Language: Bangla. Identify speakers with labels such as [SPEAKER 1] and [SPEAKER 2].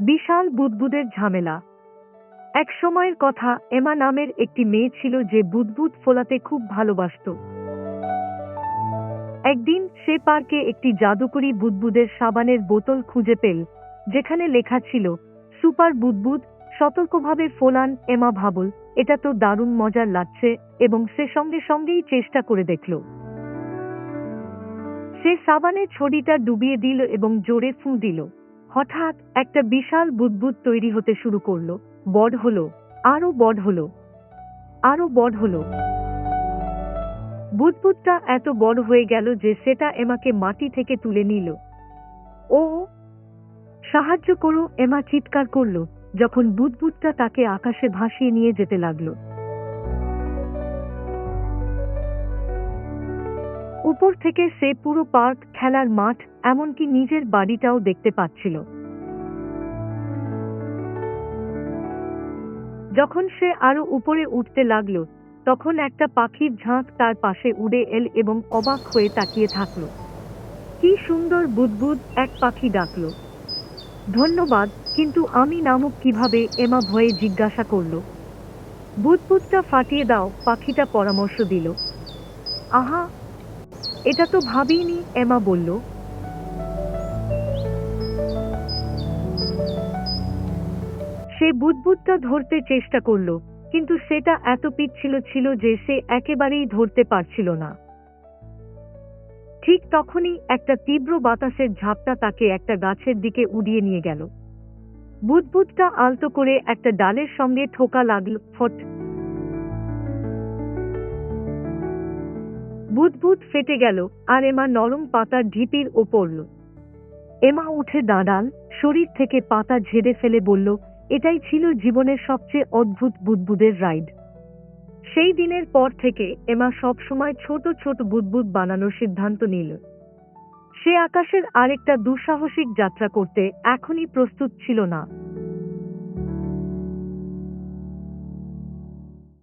[SPEAKER 1] বিশাল বুদবুদের ঝামেলা। এক সময়ের কথা এমা নামের একটি মেয়ে ছিল যে বুদবুদ ফোলাতে খুব ভালোবাসত। একদিন সে পার্কে একটি জাদুকরি বুদবুদের সাবানের বোতল খুঁজে পেল, যেখানে লেখা ছিল, সুপার বুদবুদ, সতর্কভাবে ফোলান, এমা ভাবল, এটা তো দারুণ মজার লাগছে, এবং সে সঙ্গে সঙ্গেই চেষ্টা করে দেখল। সে সাবানের ছড়িটা ডুবিয়ে দিল এবং জোরে ফুঁ দিল। হঠাৎ একটা বিশাল বুদবুদ তৈরি হতে শুরু করল। বড় হলো, আরও বড় হলো, আরও বড় হলো। বুদবুদটা এত বড় হয়ে গেল যে সেটা এমাকে মাটি থেকে তুলে নিল। ও, সাহায্য করো, এমা চিৎকার করল, যখন বুদবুদটা তাকে আকাশে ভাসিয়ে নিয়ে যেতে লাগল। উপর থেকে সে পুরো পার্ক খেলার মাঠ, এমনকি নিজের বাড়িটাও দেখতে পাচ্ছিল। যখন সে আরও উপরে উঠতে লাগল, তখন একটা পাখির ঝাঁক তার পাশে উড়ে এল এবং অবাক হয়ে তাকিয়ে থাকল। কি সুন্দর বুদবুদ এক পাখি ডাকলো। ধন্যবাদ, কিন্তু আমি নামক কীভাবে, এমা ভয়ে জিজ্ঞাসা করল। বুদবুদটা ফাটিয়ে দাও, পাখিটা পরামর্শ দিল। আহা এটা তো ভাবিনি, এমা বলল। সে বুদবুদটা ধরতে চেষ্টা করল, কিন্তু সেটা এত পিচ্ছিল ছিল যে সে একেবারেই ধরতে পারছিল না। ঠিক তখনই একটা তীব্র বাতাসের ঝাপটা তাকে একটা গাছের দিকে উড়িয়ে নিয়ে গেল। বুদবুদটা আলতো করে একটা ডালের সঙ্গে ঠোকা লাগল, ফট বুদবুদ ফেটে গেল, আর এমা নরম পাতার ঢিপির ও পড়ল এমা উঠে দাঁড়াল, শরীর থেকে পাতা ঝেড়ে ফেলে বলল, এটাই ছিল জীবনের সবচেয়ে অদ্ভুত বুদবুদের রাইড। সেই দিনের পর থেকে এমা সব সময় ছোট ছোট বুদবুদ বানানোর সিদ্ধান্ত নিল। সে আকাশের আরেকটা দুঃসাহসিক যাত্রা করতে এখনই প্রস্তুত ছিল না।